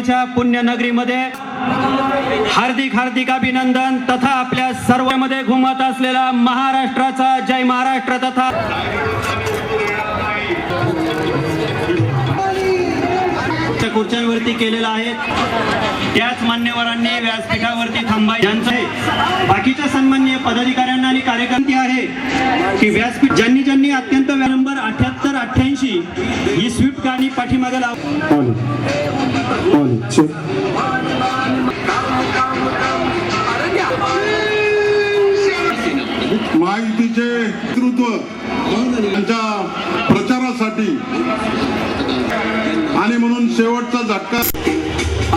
पुण्यनगरीमध्ये हार्दिक हार्दिक अभिनंदन तथा आपल्या सर्वांमध्ये घुमत असलेला महाराष्ट्राचा जय महाराष्ट्र तथा खुर्च्यांवरती केलेला आहे त्याच मान्यवरांनी व्यासपीठावरती थांबा यांचं आहे. बाकीच्या सन्मान्य पदाधिकाऱ्यांना आणि कार्यकर्ते आहे की व्यासपीठ ज्यांनी ज्यांनी अत्यंत नंबर अठ्याहत्तर अठ्ठ्याऐंशी ही स्विफ्ट गाणी पाठीमागे लाव हो चेक महायुतीचे नेतृत्व त्यांच्या प्रचारासाठी. आणि म्हणून शेवटचा झटका.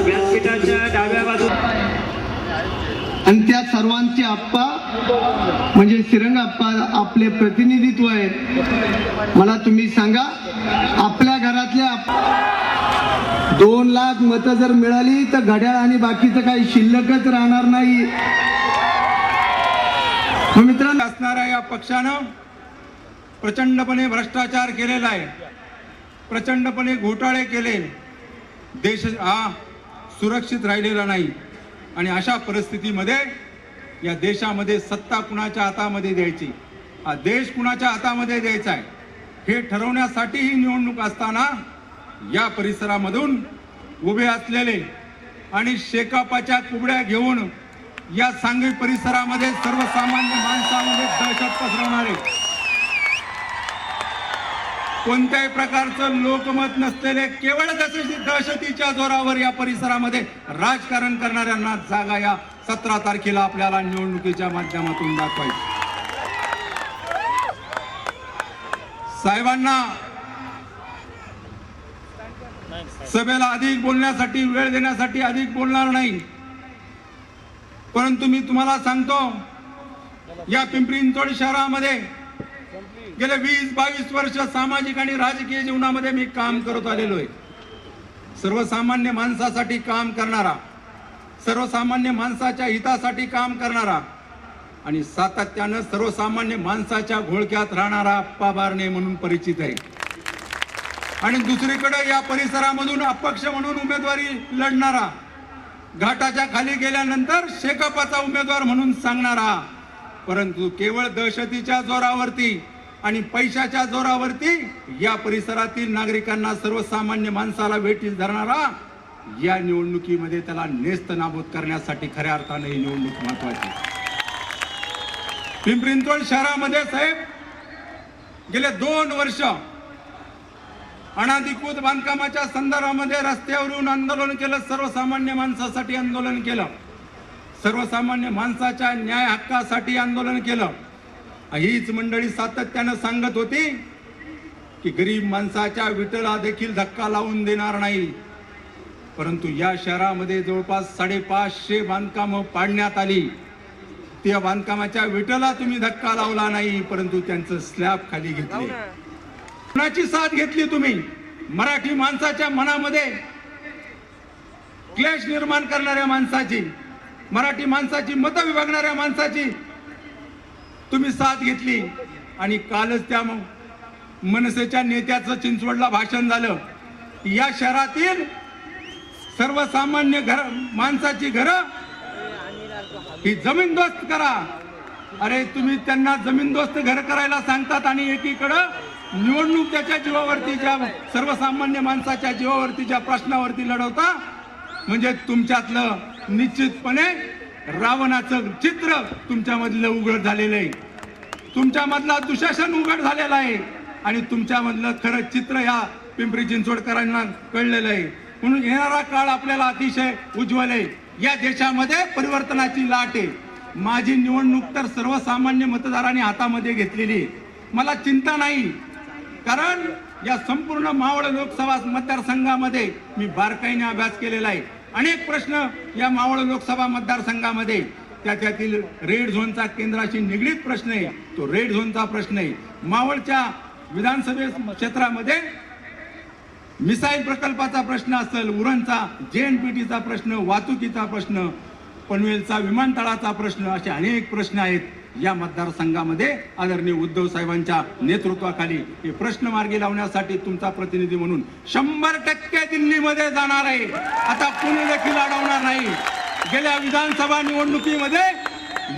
व्यासपीठाच्या डाव्या बाजू आणि त्या सर्वांचे आप्पा म्हणजे श्रीरंग आप्पा आपले प्रतिनिधित्व आहे मला तुम्ही सांगा आपल्या घरातल्या आप्पा- दोन लाख मतं जर मिळाली तर घड्याळ आणि बाकीचं काही शिल्लकच राहणार नाही. मित्रांनो असणाऱ्या या पक्षानं प्रचंडपणे भ्रष्टाचार केलेला आहे. प्रचंडपणे घोटाळे केले. देश हा सुरक्षित राहिलेला नाही. आणि अशा परिस्थितीमध्ये या देशामध्ये सत्ता कुणाच्या हातामध्ये द्यायची? हा देश कुणाच्या हातामध्ये द्यायचा आहे? हे ठरवण्यासाठी ही निवडणूक असताना या परिसरामधून उभे असलेले आणि शेकापाच्या कुबड्या घेऊन या सांघिक परिसरामध्ये सर्वसामान्य माणसामध्ये दहशत पसरवणारे. कोणत्याही प्रकारचं लोकमत नसलेले केवळ दहशती दहशतीच्या जोरावर या परिसरामध्ये राजकारण करणाऱ्यांना जागा या सतरा तारखेला आपल्याला निवडणुकीच्या माध्यमातून दाखवायची. साहेबांना सभेला अधिक बोलण्यासाठी वेळ देण्यासाठी अधिक बोलणार नाही. परंतु मी तुम्हाला सांगतो या पिंपरी चिंचवड शहरामध्ये गेले वीस बावीस वर्ष सामाजिक आणि राजकीय जीवनामध्ये मी काम करत आलेलो आहे. सर्वसामान्य माणसासाठी काम करणारा सर्वसामान्य माणसाच्या हितासाठी काम करणारा आणि सातत्यानं सर्वसामान्य माणसाच्या घोळक्यात राहणारा अप्पा बारणे म्हणून परिचित आहे. आणि दुसरीकडे या परिसरामधून अपक्ष म्हणून उमेदवारी लढणारा घाटाच्या खाली गेल्यानंतर शेकापाचा उमेदवार म्हणून सांगणारा. परंतु केवळ दहशतीच्या जोरावरती आणि पैशाच्या जोरावरती या परिसरातील नागरिकांना सर्वसामान्य माणसाला वेठीस धरणारा या निवडणुकीमध्ये त्याला नेस्त नाबूद करण्यासाठी खऱ्या अर्थाने ही निवडणूक महत्वाची पिंपरी चिंचवड शहरामध्ये साहेब गेले दोन वर्ष अनाधिकृत बांधकामाच्या संदर्भामध्ये रस्त्यावरून आंदोलन केलं सर्वसामान्य माणसासाठी आंदोलन केलं. सर्वसामान्य माणसाच्या न्याय हक्कासाठी आंदोलन केलं. हीच मंडळी सातत्यानं सांगत होती की गरीब माणसाच्या विटला देखील धक्का लावून देणार नाही. परंतु या शहरामध्ये जवळपास साडेपाचशे बांधकामं पाडण्यात आली. त्या बांधकामाच्या विटला तुम्ही धक्का लावला नाही परंतु त्यांचं स्लॅब खाली घेतले. कुणाची साथ घेतली तुम्ही? मराठी माणसाच्या मनामध्ये क्लेश निर्माण करणाऱ्या माणसाची मराठी माणसाची मतं विभागणाऱ्या माणसाची तुम्ही साथ घेतली आणि कालच त्या मनसेच्या नेत्याचं चिंचवडला भाषण झालं. या शहरातील सर्वसामान्य घर माणसाची घरं ही जमीनदोस्त करा. अरे तुम्ही त्यांना जमीनदोस्त घर करायला सांगतात आणि एकीकडं निवडणूक त्याच्या जीवावरती ज्या सर्वसामान्य माणसाच्या जीवावरती ज्या प्रश्नावरती लढवता म्हणजे तुमच्यातलं निश्चितपणे रावणाचं चित्र तुमच्यामधलं उघड झालेलं आहे. तुमच्यामधला दुशासन उघड झालेला आहे. आणि तुमच्यामधलं खरं चित्र ह्या पिंपरी चिंचवडकरांना कळलेलं आहे. म्हणून येणारा काळ आपल्याला अतिशय उज्ज्वल आहे. या देशामध्ये परिवर्तनाची लाट आहे. माझी निवडणूक तर सर्वसामान्य मतदारांनी हातामध्ये घेतलेली आहे. मला चिंता नाही. कारण या संपूर्ण मावळ लोकसभा मतदारसंघामध्ये मी बारकाईने अभ्यास केलेला आहे. अनेक प्रश्न या मावळ लोकसभा मतदारसंघामध्ये त्याच्यातील रेड झोनचा केंद्राशी निगडीत प्रश्न आहे तो रेड झोनचा प्रश्न आहे. मावळच्या विधानसभे क्षेत्रामध्ये मिसाईल प्रकल्पाचा प्रश्न असेल उरणचा टीचा प्रश्न वाहतुकीचा प्रश्न पनवेलचा विमानतळाचा प्रश्न असे अनेक प्रश्न आहेत. या मतदारसंघामध्ये आदरणीय उद्धव साहेबांच्या नेतृत्वाखाली हे प्रश्न मार्गी लावण्यासाठी तुमचा प्रतिनिधी म्हणून शंभर टक्के दिल्लीमध्ये जाणार आहे. आता पुणे देखील अडवणार नाही. गेल्या विधानसभा निवडणुकीमध्ये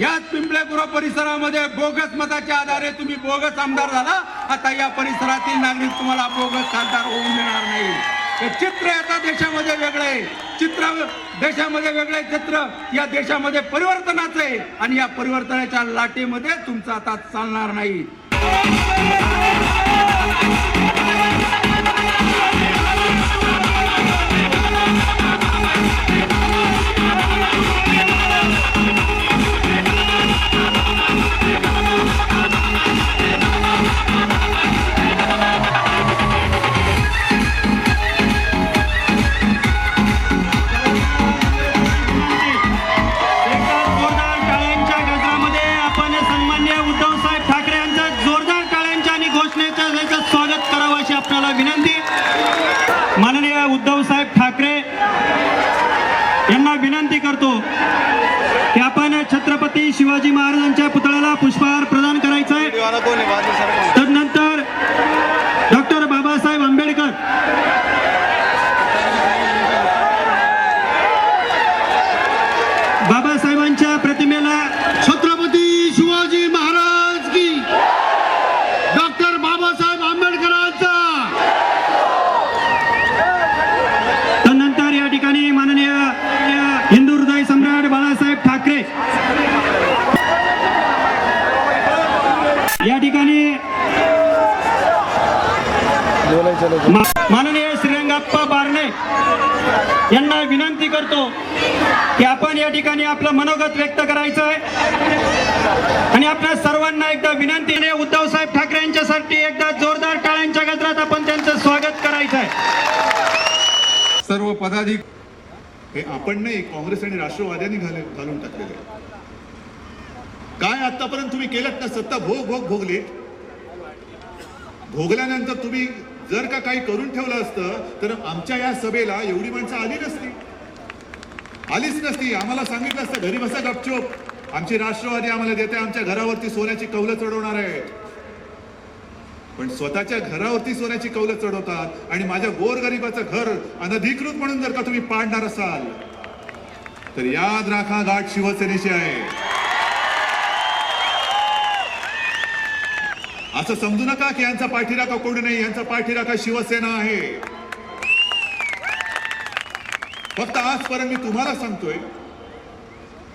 याच पिंपळेपुरा परिसरामध्ये बोगस मताच्या आधारे तुम्ही बोगस आमदार झाला. आता या परिसरातील नागरिक तुम्हाला बोगस खासदार होऊ देणार नाही. हे चित्र आता देशामध्ये वेगळं आहे. चित्र देशामध्ये वेगळं आहे. चित्र या देशामध्ये परिवर्तनाचं आहे. आणि या परिवर्तनाच्या लाटेमध्ये तुमचं आता चालणार नाही. शिवाजी महाराजांच्या पुतळ्याला पुष्पहार प्रदान करायचा आहे तदनंतर डॉक्टर बाबासाहेब आंबेडकर बाबासाहेबांच्या प्रतिमेला छत्रपती शिवाजी महाराज की डॉक्टर बाबासाहेब आंबेडकरांचा तदनंतर या ठिकाणी माननीय हिंदू हृदय सम्राट बाळासाहेब ठाकरे या ठिकाणी मा- माननीय श्रीरंगाप्पा बारणे यांना विनंती करतो की आपण या ठिकाणी आपलं मनोगत व्यक्त करायचं आहे. आणि आपल्या सर्वांना एकदा विनंतीने उद्धव साहेब ठाकरे यांच्यासाठी एकदा जोरदार टाळ्यांच्या गजरात आपण त्यांचं स्वागत करायचं आहे सर्व पदाधिक हे आपण नाही काँग्रेस आणि राष्ट्रवाद्यांनी घाले घालून टाकलेले. काय आतापर्यंत तुम्ही केलं ना? सत्ता भोग भोग भोगली भोगल्यानंतर तुम्ही जर का काही करून ठेवलं असतं तर आमच्या या सभेला एवढी माणसं आली नसती. आलीच नसती. आम्हाला सांगितलं असतं घरी बसा गपचूप. आमची राष्ट्रवादी आम्हाला देते. आमच्या घरावरती सोन्याची कौलं चढवणार आहे. पण स्वतःच्या घरावरती सोन्याची कौलं चढवतात आणि माझ्या गोरगरिबाचं घर अनधिकृत म्हणून जर का तुम्ही पाडणार असाल तर याद राखा गाठ शिवसेनेची आहे. असं समजू नका की यांचा पाठीराखा कोणी नाही यांचा पाठीराखा शिवसेना आहे. फक्त आजपर्यंत मी तुम्हाला सांगतोय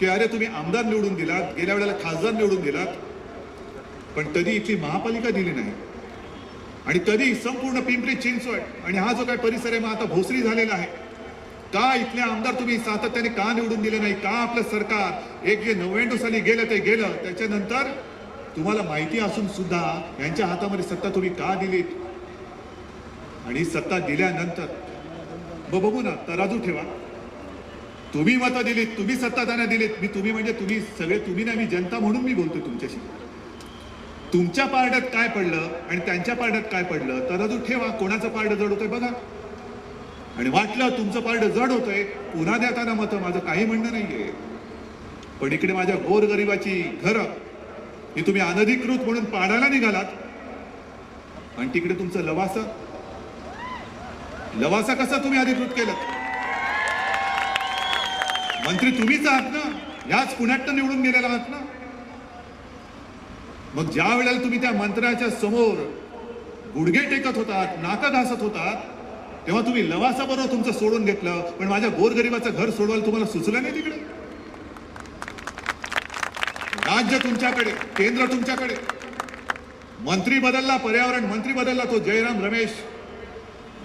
की अरे तुम्ही आमदार निवडून दिलात गेल्या वेळेला खासदार निवडून दिलात पण कधी इथली महापालिका दिली नाही. आणि कधी संपूर्ण पिंपरी चिंचवड आणि हा जो काही परिसर आहे मग आता भोसरी झालेला आहे. का इथले आमदार तुम्ही सातत्याने का निवडून दिले नाही? का आपलं सरकार एक जे नव्याण्णव साली गेलं ते गेलं त्याच्यानंतर तुम्हाला माहिती असून सुद्धा यांच्या हातामध्ये सत्ता तुम्ही का दिलीत? आणि सत्ता दिल्यानंतर मग बघू ना तराजू ठेवा. तुम्ही मतं दिलीत तुम्ही सत्ता त्यांना दिलीत. मी तुम्ही म्हणजे तुम्ही सगळे तुम्ही नाही मी जनता म्हणून मी बोलतो तुमच्याशी. तुमच्या पारड्यात काय पडलं आणि त्यांच्या पारड्यात काय पडलं तराजू ठेवा कोणाचं पारडं जड होतंय बघा. आणि वाटलं तुमचं पारडं जड होतंय पुन्हा देताना मतं माझं काही म्हणणं नाहीये. पण इकडे माझ्या गोरगरिबाची घरं हे तुम्ही अनधिकृत म्हणून पाडायला निघालात. आणि तिकडे तुमचं लवासा. लवासा कसा तुम्ही अधिकृत केलं? मंत्री तुम्हीच आहात ना? याच पुण्यात निवडून गेलेला आहात ना? मग ज्या वेळेला तुम्ही त्या मंत्र्याच्या समोर गुडघे टेकत होतात नाका घासत होतात तेव्हा तुम्ही लवासा बरोबर तुमचं सोडून घेतलं. पण माझ्या गोरगरिबाचं घर सोडवायला तुम्हाला सुचलं नाही तिकडे? राज्य तुमच्याकडे केंद्र तुमच्याकडे. मंत्री बदलला पर्यावरण मंत्री बदलला तो जयराम रमेश.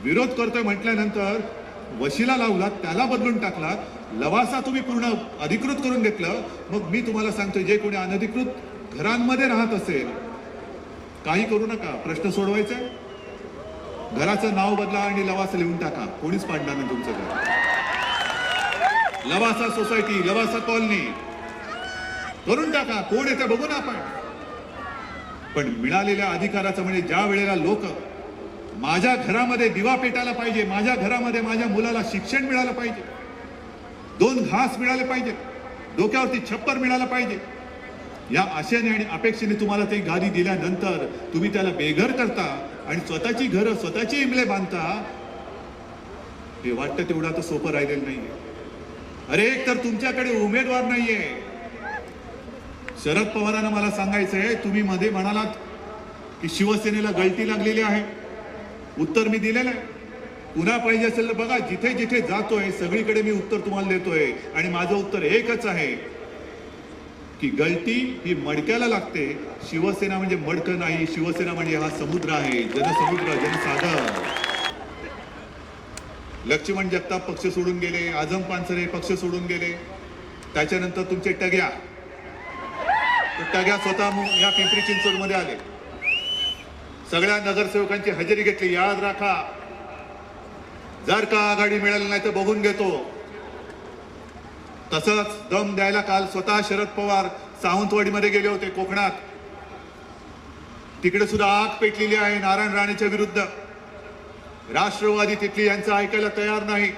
विरोध करतोय म्हटल्यानंतर वशिला लावला त्याला बदलून टाकला लवासा तुम्ही पूर्ण अधिकृत करून घेतलं. मग मी तुम्हाला सांगतोय जे कोणी अनधिकृत घरांमध्ये राहत असेल काही करू नका. प्रश्न सोडवायचा घराचं नाव बदला आणि लवासा लिहून टाका. कोणीच पाडणार नाही तुमचं घर. Lavasa society Lavasa colony. करून टाका कोण येते बघू ना आपण. पण मिळालेल्या अधिकाराचं म्हणजे ज्या वेळेला लोक माझ्या घरामध्ये दिवा पेटायला पाहिजे माझ्या घरामध्ये माझ्या मुलाला शिक्षण मिळालं पाहिजे दोन घास मिळाले पाहिजे डोक्यावरती छप्पर मिळालं पाहिजे या आशेने आणि अपेक्षेने तुम्हाला ते गादी दिल्यानंतर तुम्ही त्याला बेघर करता आणि स्वतःची घरं स्वतःची इमले बांधता हे वाटतं तेवढं आता सोपं राहिलेलं नाहीये. अरे एक तर तुमच्याकडे उमेदवार नाहीये. शरद पवारांना मला सांगायचं आहे तुम्ही मध्ये म्हणालात की शिवसेनेला गळती लागलेली आहे. उत्तर मी दिलेलं आहे. पुन्हा पाहिजे असेल तर बघा जिथे जिथे जातोय सगळीकडे मी उत्तर तुम्हाला देतोय. आणि माझं उत्तर एकच आहे की गळती ही मडक्याला लागते. शिवसेना म्हणजे मडकं नाही शिवसेना म्हणजे हा समुद्र आहे. जनसमुद्र जनसागर. लक्ष्मण जगताप पक्ष सोडून गेले आझम पानसरे पक्ष सोडून गेले. त्याच्यानंतर तुमचे टग्या. टग्या स्वतः या पिंपरी चिंचवडमध्ये आले. सगळ्या नगरसेवकांची हजेरी घेतली. याद राखा. जर का आघाडी मिळाली नाही तर बघून घेतो. तसंच दम द्यायला काल स्वतः शरद पवार सावंतवाडीमध्ये गेले होते कोकणात. तिकडे सुद्धा आग पेटलेली आहे नारायण राणेच्या विरुद्ध. राष्ट्रवादी तिथली यांचं ऐकायला तयार नाही.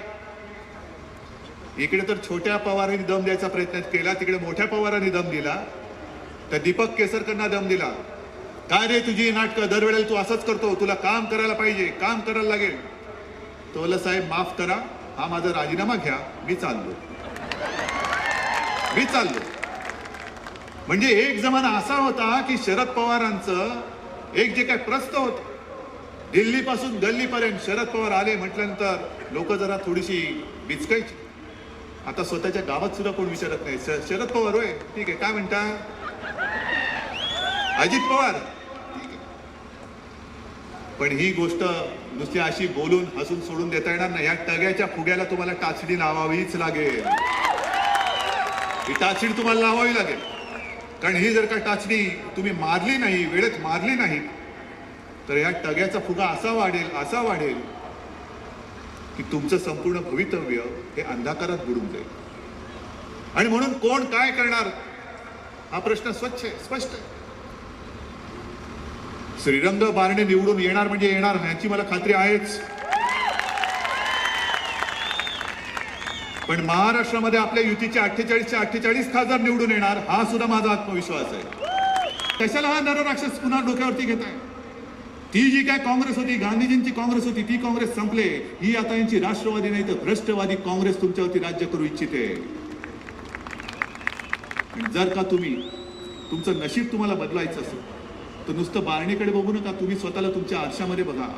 इकडे तर छोट्या पवारांनी दम द्यायचा प्रयत्न केला तिकडे मोठ्या पवारांनी दम दिला. तर दीपक केसरकरना दम दिला. काय रे तुझी नाटकं? दरवेळेला तू असंच करतो. तुला काम करायला पाहिजे. काम करायला लागेल. तो साहेब माफ करा. हा माझा राजीनामा घ्या. मी चाललो. मी चाललो. म्हणजे एक जमाना असा होता की शरद पवारांचं एक जे काय प्रस्त होत दिल्लीपासून गल्लीपर्यंत शरद पवार आले म्हटल्यानंतर लोक जरा थोडीशी बिचकायची. आता स्वतःच्या गावात सुद्धा कोण विचारत नाही. श- शरद पवार होय. ठीक आहे. काय म्हणता? अजित पवार. पण ही गोष्ट नुसती अशी बोलून हसून सोडून देता येणार नाही. या टग्याच्या फुग्याला तुम्हाला टाचडी लावावीच लागेल. ही टाचणी तुम्हाला लावावी लागेल. कारण ही जर का टाचणी तुम्ही मारली नाही वेळेत मारली नाही तर या टग्याचा फुगा असा वाढेल असा वाढेल की तुमचं संपूर्ण भवितव्य हे अंधाकारात बुडून जाईल. आणि म्हणून कोण काय करणार? हा प्रश्न स्वच्छ आहे स्पष्ट आहे. श्रीरंग बारणे निवडून येणार म्हणजे येणार ह्याची मला खात्री आहेच. पण महाराष्ट्रामध्ये आपल्या युतीचे अठ्ठेचाळीसचे अठ्ठेचाळीस खासदार निवडून येणार हा सुद्धा माझा आत्मविश्वास आहे. कशाला हा नरराक्षस पुन्हा डोक्यावरती घेत आहे ती जी काय काँग्रेस होती गांधीजींची काँग्रेस होती ती काँग्रेस संपले. ही आता यांची राष्ट्रवादी नाही तर भ्रष्टवादी काँग्रेस तुमच्यावरती राज्य करू इच्छिते. जर का तुम्ही तुमचं नशीब तुम्हाला बदलायचं असेल तर नुसतं बारणीकडे बघू नका तुम्ही स्वतःला तुमच्या आरशामध्ये बघा.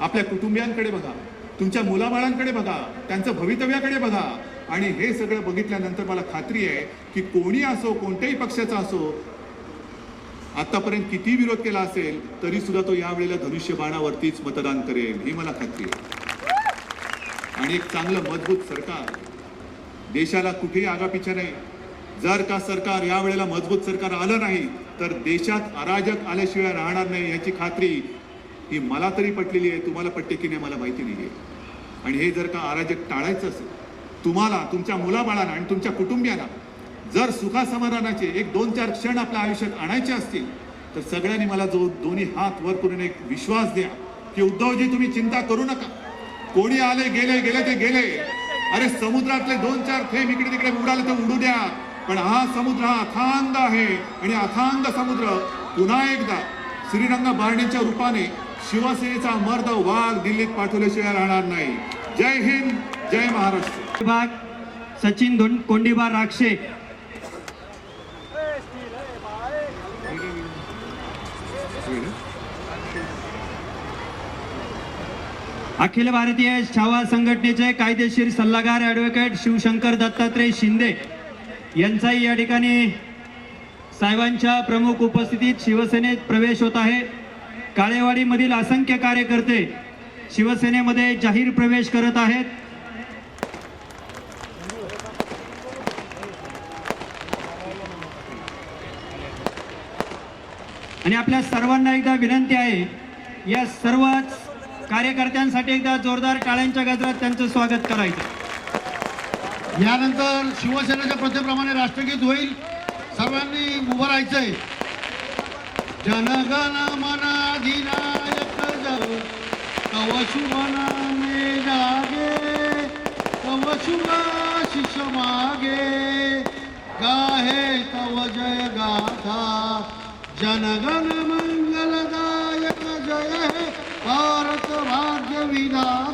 आपल्या कुटुंबियांकडे बघा. तुमच्या मुलाबाळांकडे बघा. त्यांचं भवितव्याकडे बघा. आणि हे सगळं बघितल्यानंतर मला खात्री आहे की कोणी असो कोणत्याही पक्षाचा असो आतापर्यंत किती विरोध केला असेल तरी सुद्धा तो यावेळेला धनुष्यबाणावरतीच मतदान करेल ही मला खात्री आहे. आणि एक चांगलं मजबूत सरकार. देशाला कुठेही आगापिछा नाही. जर का सरकार यावेळेला मजबूत सरकार आलं नाही तर देशात अराजक आल्याशिवाय राहणार नाही याची खात्री ही मला तरी पटलेली आहे तुम्हाला पटते की नाही मला माहिती नाही आहे आणि हे जर का अराजक टाळायचं असेल तुम्हाला तुमच्या मुलाबाळांना आणि तुमच्या कुटुंबियांना जर सुखासमाधानाचे एक दोन चार क्षण आपल्या आयुष्यात आणायचे असतील तर सगळ्यांनी मला जो दोन्ही हात वर करून एक विश्वास द्या की उद्धवजी तुम्ही चिंता करू नका. कोणी आले गेले गेले ते गेले. अरे समुद्रातले दोन चार थेंब इकडे तिकडे उडाले तर उडू द्या. पण हा समुद्र हा अथांग आहे. आणि अथांग समुद्र पुन्हा एकदा श्रीरंग बारणेच्या रूपाने शिवसेनेचा मर्द वाघ दिल्लीत पाठवल्याशिवाय राहणार नाही. जय हिंद जय महाराष्ट्र. विभाग सचिन धोन कोंडीबा राक्षे. अखिल भारतीय छावा संघटनेचे कायदेशीर सल्लागार ॲडव्होकेट शिवशंकर दत्तात्रय शिंदे. यांचाही या ठिकाणी साहेबांच्या प्रमुख उपस्थितीत शिवसेनेत प्रवेश होत आहे. काळेवाडीमधील असंख्य कार्यकर्ते शिवसेनेमध्ये जाहीर प्रवेश करत आहेत. आणि आपल्या सर्वांना एकदा विनंती आहे या सर्वच कार्यकर्त्यांसाठी एकदा जोरदार टाळ्यांच्या गजरात त्यांचं स्वागत करायचं. यानंतर शिवसेनेच्या प्रथेप्रमाणे राष्ट्रगीत होईल. सर्वांनी उभं राहायचंय. जनगण मनाधिनायक अधिनायक जय तव शुभ नामे जागे. तव शुभ शिष मागे. गाहे तव जय गाथा. जनगण मंगलदायक जय. हे भारत भाग्य विधाता